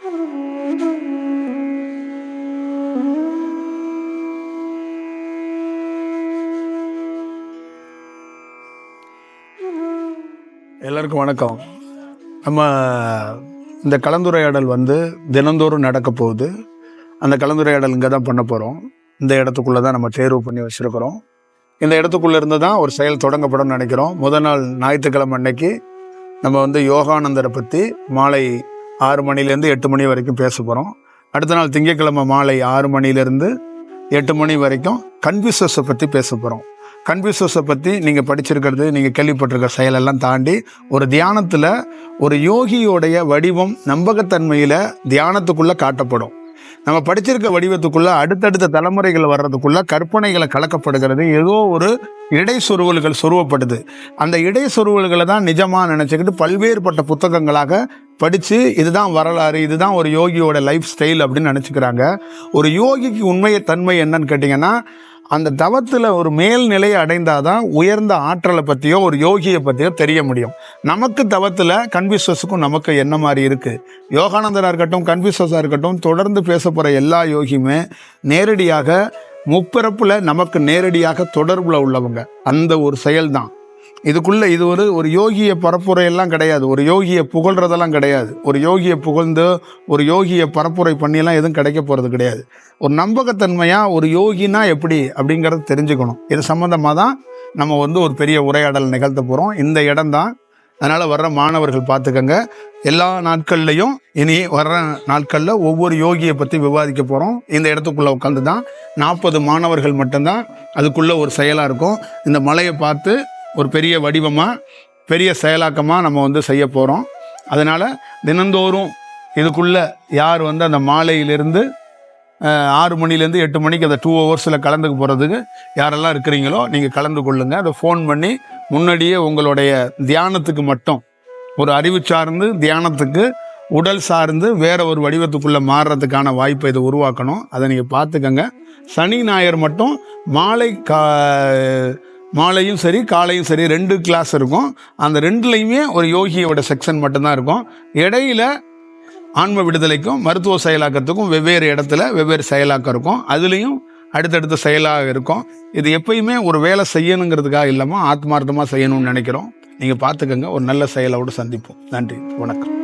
எல்லாருக்கும் வணக்கம். நம்ம இந்த கலந்துரையாடல் வந்து தினந்தோறும் நடக்க போகுது. அந்த கலந்துரையாடல் இங்கே தான் பண்ண போகிறோம் இந்த இடத்துக்குள்ளே தான் நம்ம தேர்வு பண்ணி வச்சுருக்கிறோம். இந்த இடத்துக்குள்ளே இருந்து தான் ஒரு செயல் தொடங்கப்படும் நினைக்கிறோம். முதல் நாள் ஞாயிற்றுக்கிழமை அன்னைக்கு நம்ம வந்து யோகானந்தரை பற்றி மாலை ஆறு மணிலேருந்து எட்டு மணி வரைக்கும் பேச போகிறோம் அடுத்த நாள் திங்கட்கிழமை மாலை ஆறு மணிலேருந்து எட்டு மணி வரைக்கும் கன்ஃபியூசஸை பற்றி பேச போகிறோம் கன்ஃபியூசஸை பற்றி நீங்கள் படிச்சிருக்கிறது நீங்கள் கேள்விப்பட்டிருக்க செயலெல்லாம் தாண்டி ஒரு தியானத்தில் ஒரு யோகியோடைய வடிவம் நம்பகத்தன்மையில் தியானத்துக்குள்ளே காட்டப்படும். நம்ம படிச்சிருக்க வடிவத்துக்குள்ள அடுத்தடுத்த தலைமுறைகள் வர்றதுக்குள்ள கற்பனைகளை கலக்கப்படுகிறது. ஏதோ ஒரு இடை சொருவல்கள் சொருவப்படுது. அந்த இடை சொருவல்களை தான் நிஜமாக நினச்சிக்கிட்டு பல்வேறுபட்ட புத்தகங்களாக படித்து இதுதான் வரலாறு இதுதான் ஒரு யோகியோட லைஃப் ஸ்டைல் அப்படின்னு நினச்சிக்கிறாங்க. ஒரு யோகிக்கு உண்மையை தன்மை என்னன்னு கேட்டிங்கன்னா அந்த தவத்தில் ஒரு மேல்நிலையை அடைந்தாதான் உயர்ந்த ஆற்றலை பற்றியோ ஒரு யோகியை பற்றியோ தெரிய முடியும். நமக்கு தவத்தில் கன்ஃபியூசஸுக்கும் நமக்கு என்ன மாதிரி இருக்குது யோகானந்தராக இருக்கட்டும் கன்ஃபியூசஸாக இருக்கட்டும் தொடர்ந்து பேச போகிற எல்லா யோகியுமே நேரடியாக முப்பிறப்பில் நமக்கு நேரடியாக தொடர்பில் உள்ளவங்க. அந்த ஒரு செயல்தான். இதுக்குள்ளே இது ஒரு ஒரு யோகிய பரப்புரையெல்லாம் கிடையாது. ஒரு யோகியை புகழ்றதெல்லாம் கிடையாது. ஒரு யோகியை புகழ்ந்து ஒரு யோகியை பரப்புரை பண்ணியெல்லாம் எதுவும் கிடைக்க போகிறது கிடையாது. ஒரு நம்பகத்தன்மையாக ஒரு யோகினா எப்படி அப்படிங்கிறத தெரிஞ்சுக்கணும். இது சம்மந்தமாக தான் நம்ம வந்து ஒரு பெரிய உரையாடல் நிகழ்த்த போகிறோம் இந்த இடம்தான் அதனால் வர்ற மாணவர்கள் பார்த்துக்கங்க. எல்லா நாட்கள்லையும் இனி வர்ற நாட்களில் ஒவ்வொரு யோகியை பற்றி விவாதிக்க போகிறோம் இந்த இடத்துக்குள்ளே உட்காந்து தான் நாற்பது மாணவர்கள் மட்டும்தான் அதுக்குள்ளே ஒரு செயலாக இருக்கும். இந்த மலையை பார்த்து ஒரு பெரிய வடிவமாக பெரிய செயலாக்கமாக நம்ம வந்து செய்ய போகிறோம் அதனால் தினந்தோறும் இதுக்குள்ளே யார் வந்து அந்த மாலையிலிருந்து ஆறு மணிலேருந்து எட்டு மணிக்கு அந்த டூ ஹவர்ஸில் கலந்துக்க போகிறதுக்கு யாரெல்லாம் இருக்கிறீங்களோ நீங்கள் கலந்து கொள்ளுங்கள் அதை ஃபோன் பண்ணி முன்னாடியே உங்களுடைய தியானத்துக்கு மட்டும் ஒரு அறிவு சார்ந்து தியானத்துக்கு உடல் சார்ந்து வேற ஒரு வடிவத்துக்குள்ளே மாறுறதுக்கான வாய்ப்பை இதை உருவாக்கணும். அதை நீங்கள் பார்த்துக்கங்க. சனி ஞாயிறு மட்டும் மாலை கா மாலையும் சரி காலையும் சரி ரெண்டு கிளாஸ் இருக்கும். அந்த ரெண்டுலேயுமே ஒரு யோகியோட செக்ஷன் மட்டும்தான் இருக்கும். இடையில ஆன்ம விடுதலைக்கும் மருத்துவ செயலாக்கத்துக்கும் வெவ்வேறு இடத்துல வெவ்வேறு செயலாக்கம் இருக்கும். அதுலேயும் அடுத்தடுத்த செயலாக இருக்கும். இது எப்பயுமே ஒரு வேலை செய்யணுங்கிறதுக்காக இல்லாமல் ஆத்மார்த்தமாக செய்யணும்னு நினைக்கிறோம். நீங்கள் பார்த்துக்கோங்க ஒரு நல்ல செயலோடு சந்திப்போம். நன்றி. வணக்கம்.